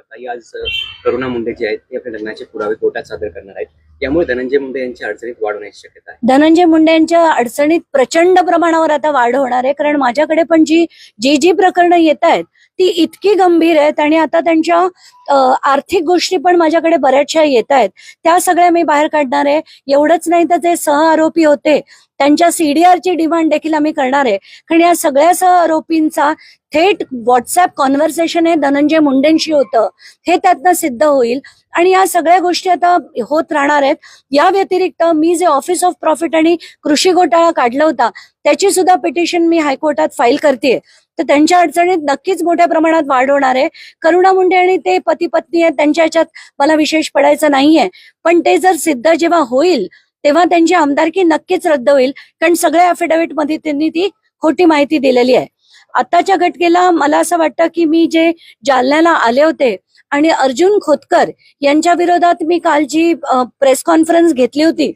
काही आज करुणा मुंडे जे आहेत ते आपल्या लग्नाचे पुरावे कोर्टात सादर करणार आहेत. त्यामुळे धनंजय मुंडे यांच्या अडचणीत वाढ होण्याची शक्यता आहे. धनंजय मुंडे यांच्या अडचणीत प्रचंड प्रमाणावर आता वाढ होणार आहे. कारण माझ्याकडे पण जी जी जी प्रकरणं येत आहेत ती इतकी गंभीर आहेत आणि आता त्यांच्या आर्थिक गोष्टी पण माझ्याकडे बऱ्याचशा येत आहेत. त्या सगळ्या मी बाहेर काढणार आहे. एवढंच नाही तर जे सह आरोपी होते त्यांच्या सीडीआरची डिमांड देखील आम्ही करणार आहे. कारण या सगळ्या आरोपींचा थेट व्हॉट्सअप कॉन्व्हर्सेशन हे धनंजय मुंडेंशी होतं. हे त्यातनं सिद्ध होईल. आणि या सगळ्या गोष्टी आता होत राहणार आहेत. या व्यतिरिक्त मी जे ऑफिस ऑफ प्रॉफिट आणि कृषी घोटाळा काढला होता त्याची सुद्धा पिटिशन मी हायकोर्टात फाईल करते तर त्यांच्या अडचणीत नक्कीच मोठ्या प्रमाणात वाढ होणार आहे. करुणा मुंडे आणि ते पती पत्नी आहेत त्यांच्या ह्याच्यात मला विशेष पडायचं नाहीये. पण ते जर सिद्ध जेव्हा होईल तेव्हा त्यांची आमदारकी नक्कीच रद्द होईल. कारण सगळ्या अफिडेव्हिटमध्ये त्यांनी ती खोटी माहिती दिलेली आहे. आताच्या घटकेला मला असं वाटतं की मी जे जालन्याला आले होते आणि अर्जुन खोतकर यांच्या विरोधात मी काल जी प्रेस कॉन्फरन्स घेतली होती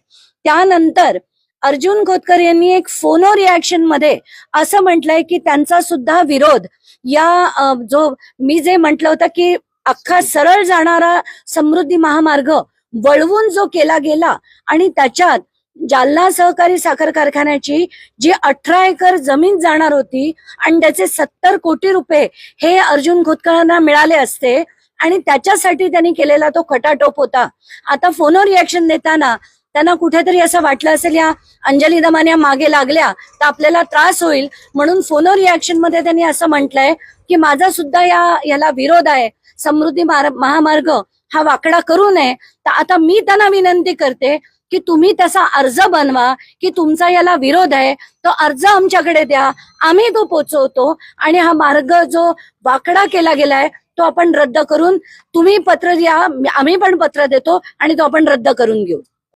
त्यानंतर अर्जुन खोतकर यांनी एक फोनो रिॲक्शनमध्ये असं म्हटलंय की त्यांचा सुद्धा विरोध या जो मी जे म्हटलं होतं की अख्खा सरळ जाणारा समृद्धी महामार्ग वळवून जो केला गेला आणि त्याच्यात जालना सहकारी साखर कारखान्याची जी अठरा एकर जमीन जाणार होती आणि त्याचे सत्तर कोटी रुपये हे अर्जुन खोतकरांना मिळाले असते आणि त्याच्यासाठी त्यांनी केलेला तो खटाटोप होता. आता फोनवर रिॲक्शन देताना त्यांना कुठेतरी असं वाटलं असेल या अंजली दमान्या मागे लागल्या तर आपल्याला त्रास होईल. म्हणून फोनवर रिॲक्शनमध्ये त्यांनी असं म्हटलंय की माझा सुद्धा या याला विरोध आहे. समृद्धी महामार्ग हा वाकडा करू नये तर आता मी त्यांना विनंती करते की तुम्ही तसा अर्ज बनवा की तुमचा याला विरोध आहे तो अर्ज आमच्याकडे द्या आम्ही तो पोचवतो आणि हा मार्ग जो वाकडा केला गेलाय तो आपण रद्द करून तुम्ही पत्र द्या आम्ही पण पत्र देतो आणि तो आपण रद्द करून घेऊ.